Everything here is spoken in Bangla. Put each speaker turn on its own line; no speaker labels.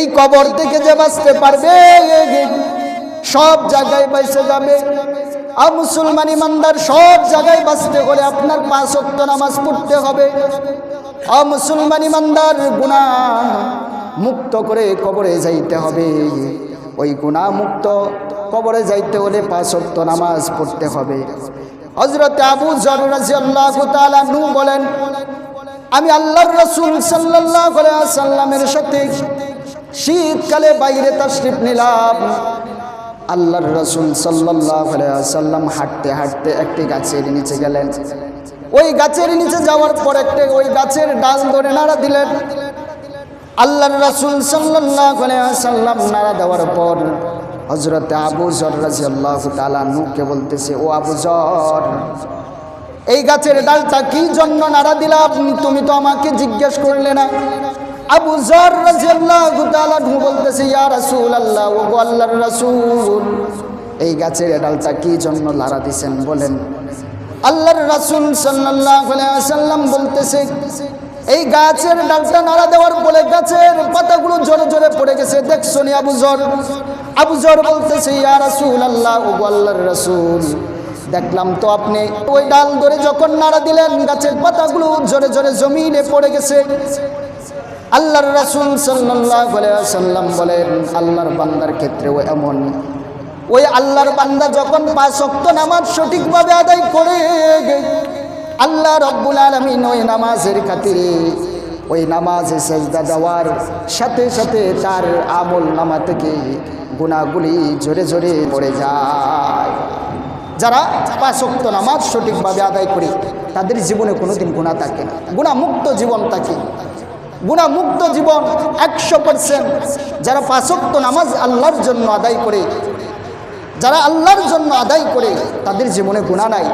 এই কবর থেকে যে বাঁচতে পারবে, সব জায়গায় বাইসে যাবে। আর মুসলমান ইমানদার সব জায়গায় বাঁচতে হলে আপনার পাঁচ অক্ত নামাজ পড়তে হবে। আর মুসলমান ইমানদার গুণা মুক্ত করে কবরে যাইতে হবে। ওই গুণা মুক্ত কবরে যাইতে হলে পাঁচ অক্ত নামাজ পড়তে হবে। হজরত আবু আল্লাহ নু বলেন, আমি আল্লাহর রসুল সাল্লাহ সাল্লামের সাথে শীতকালে বাইরে তার তশরিফ নিলাম। আল্লাহর রসুল সাল্লাম হাঁটতে হাঁটতে একটি গাছের নিচে গেলেন। ওই গাছের নিচে যাওয়ার পর একটা ওই গাছের ডাল ধরে নাড়া দিলেন। আল্লাহর রসুল সাল্লাম নাড়া দেওয়ার পর হজরতে আবু জর রাজি আল্লাহ তালা বলতেছে, ও আবু জর এই গাছের ডালটা কি জন্য নাড়া দিলাম? তুমি তো আমাকে জিজ্ঞেস করলে না। আবু জর রাজিয়াল্লাহু তাআলা নু ইয়া রাসূলুল্লাহ ও গো আল্লাহর রাসূল। এই গাছের ডালটা কি জন্য নাড়া দিছেন বলেন। আল্লাহর রাসূল ওয়াসাল্লাম বলতেছে, এই গাছের ডালটা নাড়া দেওয়ার বলে গাছের পাতাগুলো জোরে জোরে পড়ে গেছে। দেখছ নি আবু জর? আবু জর বলতেছে, ইয়া রাসূলুল্লাহ ও আল্লাহর রাসূল, দেখলাম তো আপনি ওই ডাল ধরে যখন নাড়া দিলেন, গাছের পাতাগুলো জোরে জোরে জমিনে পড়ে গেছে। আল্লাহর রাসুল সাল্লাম বলেন, আল্লাহর বান্দার ক্ষেত্রে ক্ষেত্রেও এমন। ওই আল্লাহর বান্দা যখন পাঁচ অক্ত নামাজ সঠিকভাবে আদায় করে, আল্লাহ রব্বুল আলমিন ওই নামাজের খাতিরে ওই নামাজে সেজদা দেওয়ার সাথে সাথে তার আমল নামা থেকে গুণাগুলি জোরে জোরে পড়ে যায়। যারা পাঁচক্ত নামাজ সঠিকভাবে আদায় করে, তাদের জীবনে কোনোদিন গুণা থাকে না। গুণামুক্ত জীবন থাকে। গুণামুক্ত জীবন একশো পার্সেন্ট যারা পাঁচক্ত নামাজ আল্লাহর জন্য আদায় করে, যারা আল্লাহর জন্য আদায় করে, তাদের জীবনে গুণা নাই।